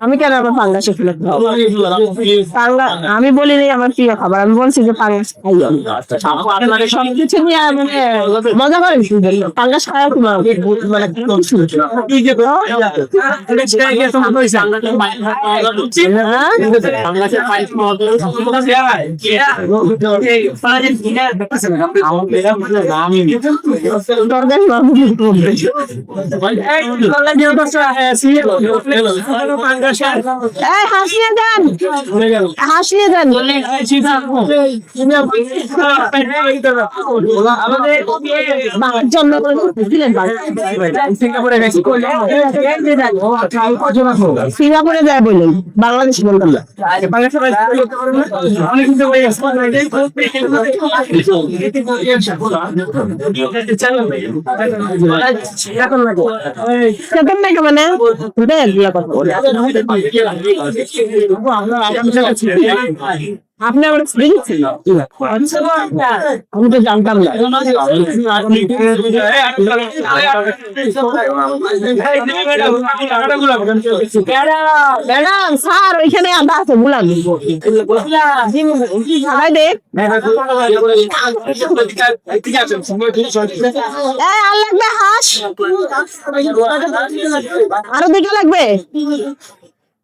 আমি কেন আমার পাঙ্গাসে ফেলে আমি বলি নাই আমার প্রিয় খাবার আমি বলছি যে পাঙ্গাস খাই সবকিছু নিয়ে মানে মজা করে। পাঙ্গাস খাওয়া তোমার মানে? তরকারি বাবু এই হাসিয়ে দেন হাসিয়ে দেন বাবার জন্য দিলেন সিঙ্গাপুরে যায় বললেন বাংলাদেশ বললাম না কেতন নাকি মানে কথা। আপনি আমার আমি তো জানতাম না। স্যার, ওইখানে আছে আর লাগবে হাঁস? আরও দুটো লাগবে?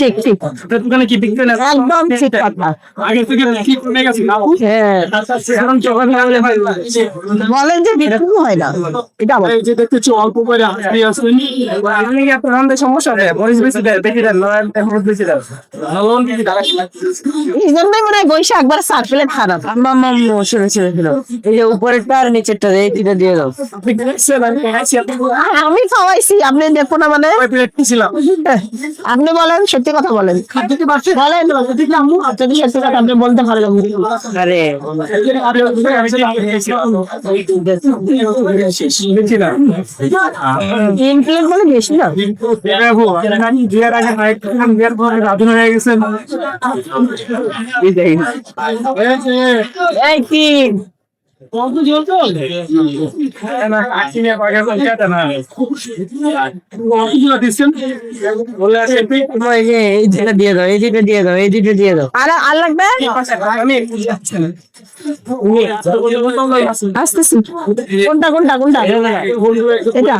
ঠিক ঠিক দোকানে কি বিক্রি না? একদম ঠিক কথা। আগে থেকে কি কমে গেছে না হ্যাঁ। এখন চোখে লাগালে ভাই বলেন যে বিক্রি হয় না। এটা এই যে দেখতেছি অল্প করে হাসি আসলেন আমি কি আপনার আমাদের সমস্যা নেই? মরিচ বেশি দেয় বেশি দেন নয় হলুদ বেশি দেন লবণ বেশি দেন এই জন্যই মনে হয় বৈশা একবার সার খারাপ আম্মা আম্মু শুনে শুনে শুনো। এই যে উপরেরটা আর নিচেরটা এই দুটো দিয়ে দাও। আমি খাওয়াইছি আপনি দেখো না মানে। প্লেট ছিলাম। আপনি বলেন সত্যি কথা বলেন। বলেন যদি সত্যি কথা আপনি বলতে পারেন আরে বেশি না। রাধুন হয়ে গেছেন এই কি দিয়ে দাও এই দুটো দিয়ে দাও এই দুটো দিয়ে দাও আর আর লাগবে আসতেছি কোনটা কোনটা কোনটা এটা